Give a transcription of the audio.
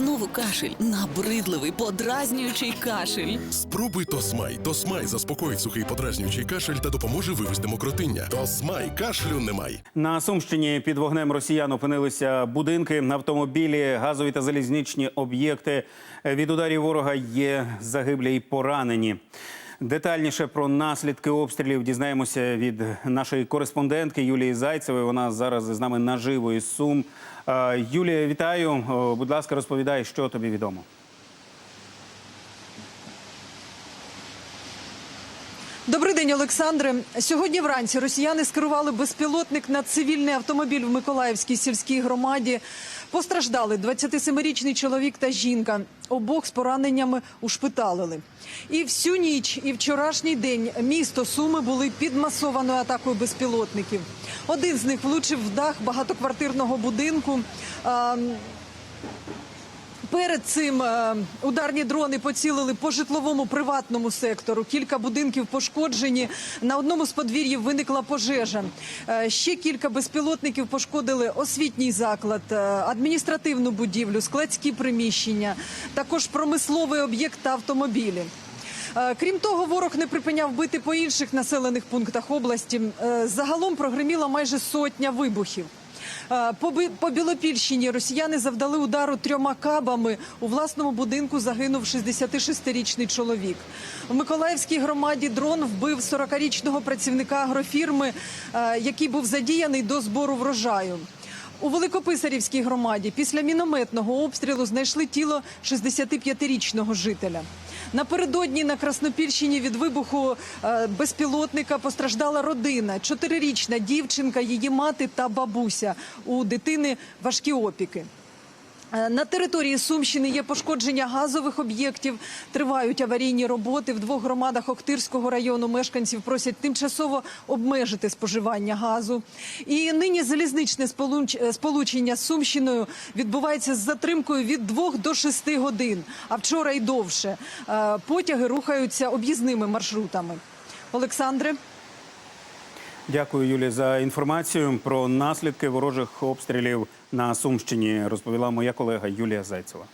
Знову кашель, набридливий, подразнюючий кашель. Спробуй Тосмай. Тосмай заспокоїть сухий подразнюючий кашель та допоможе вивести мокротиння. Тосмай кашлю немає. На Сумщині під вогнем росіян опинилися будинки, автомобілі, газові та залізничні об'єкти. Від ударів ворога є загиблі й поранені. Детальніше про наслідки обстрілів дізнаємося від нашої кореспондентки Юлії Зайцевої. Вона зараз з нами наживо із Сум. Е, Юлія, вітаю. Е, Будь ласка, розповідай, що тобі відомо. Добрий день, Олександре. Сьогодні вранці росіяни скерували безпілотник на цивільний автомобіль в Миколаївській сільській громаді. Постраждали 27-річний чоловік та жінка. Обох з пораненнями ушпиталили. І всю ніч, і вчорашній день місто Суми були під масованою атакою безпілотників. Один з них влучив в дах багатоквартирного будинку. А, Перед цим е, ударні дрони поцілили по житловому приватному сектору. Кілька будинків пошкоджені. На одному з подвір'їв виникла пожежа. Е, ще кілька безпілотників пошкодили освітній заклад, е, адміністративну будівлю, складські приміщення, також промисловий об'єкт та автомобілі. Крім того, ворог не припиняв бити по інших населених пунктах області. Загалом прогреміла майже сотня вибухів. По, Білопільщині росіяни завдали удару трьома кабами. У власному будинку загинув 66-річний чоловік. У Миколаївській громаді дрон вбив 40-річного працівника агрофірми, е, який був задіяний до збору врожаю. У Великописарівській громаді після мінометного обстрілу знайшли тіло 65-річного жителя. Напередодні на Краснопільщині від вибуху е, безпілотника постраждала родина. Чотирирічна дівчинка, її мати та бабуся. У дитини важкі опіки. Е, На території Сумщини є пошкодження газових об'єктів. Тривають аварійні роботи в двох громадах Охтирського району. Мешканців просять тимчасово обмежити споживання газу. І нині залізничне е, сполучення з Сумщиною відбувається з затримкою від 2 до 6 годин, а вчора й довше. Е, Потяги рухаються об'їзними маршрутами. Олександре. Дякую, Юлі, за інформацію про наслідки ворожих обстрілів на Сумщині. Розповіла моя колега Юлія Зайцева.